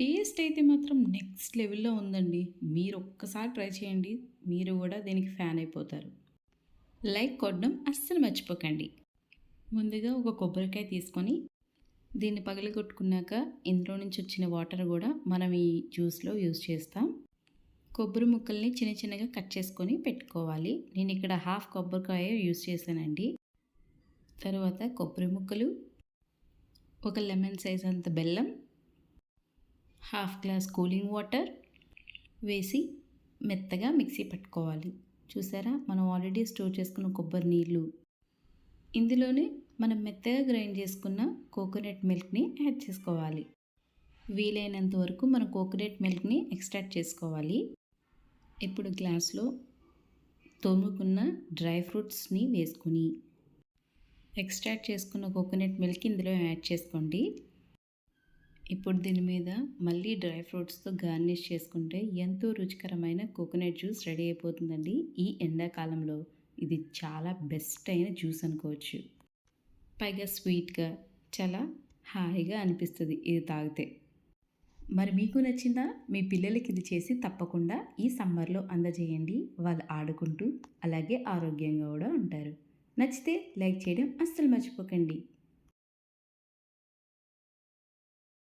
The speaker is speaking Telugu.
టేస్ట్ అయితే మాత్రం నెక్స్ట్ లెవెల్‌లో ఉందండి. మీరు ఒక్కసారి ట్రై చేయండి. మీరు కూడా దీనికి ఫ్యాన్ అయిపోతారు. లైక్ కొట్టడం అస్సలు మర్చిపోకండి. ముందుగా ఒక కొబ్బరికాయ తీసుకొని దీన్ని పగలగొట్టుకున్నాక ఇందులో నుంచి వచ్చిన వాటర్ కూడా మనం ఈ జ్యూస్‌లో యూజ్ చేస్తాం. కొబ్బరి ముక్కల్ని చిన్న చిన్నగా కట్ చేసుకొని పెట్టుకోవాలి. నేను ఇక్కడ హాఫ్ కొబ్బరికాయ యూజ్ చేశానండి. తర్వాత కొబ్బరి ముక్కలు, ఒక లెమన్ సైజ్ అంత బెల్లం, హాఫ్ గ్లాస్ కూలింగ్ వాటర్ వేసి మెత్తగా మిక్సీ పట్టుకోవాలి. చూసారా మనం ఆల్రెడీ స్టోర్ చేసుకున్న కొబ్బరి నీళ్ళు. ఇందులోనే మనం మెత్తగా గ్రైండ్ చేసుకున్న కోకోనట్ మిల్క్‌ని యాడ్ చేసుకోవాలి. వీలైనంత వరకు మనం కోకోనట్ మిల్క్‌ని ఎక్స్ట్రాక్ట్ చేసుకోవాలి. ఇప్పుడు గ్లాస్‌లో తోముకున్న డ్రై ఫ్రూట్స్‌ని వేసుకొని ఎక్స్ట్రాక్ట్ చేసుకున్న కోకోనట్ మిల్క్ ఇందులో యాడ్ చేసుకోండి. ఇప్పుడు దీని మీద మళ్ళీ డ్రై ఫ్రూట్స్‌తో గార్నిష్ చేసుకుంటే ఎంతో రుచికరమైన కోకోనట్ జ్యూస్ రెడీ అయిపోతుందండి. ఈ ఎండాకాలంలో ఇది చాలా బెస్ట్ అయిన జ్యూస్ అనుకోవచ్చు. పైగా స్వీట్‌గా చాలా హాయిగా అనిపిస్తుంది ఇది తాగితే. మరి మీకు నచ్చిందా? మీ పిల్లలకి ఇది చేసి తప్పకుండా ఈ సమ్మర్‌లో అందజేయండి. వాళ్ళు ఆడుకుంటూ అలాగే ఆరోగ్యంగా కూడా ఉంటారు. నచ్చితే లైక్ చేయడం అస్సలు మర్చిపోకండి.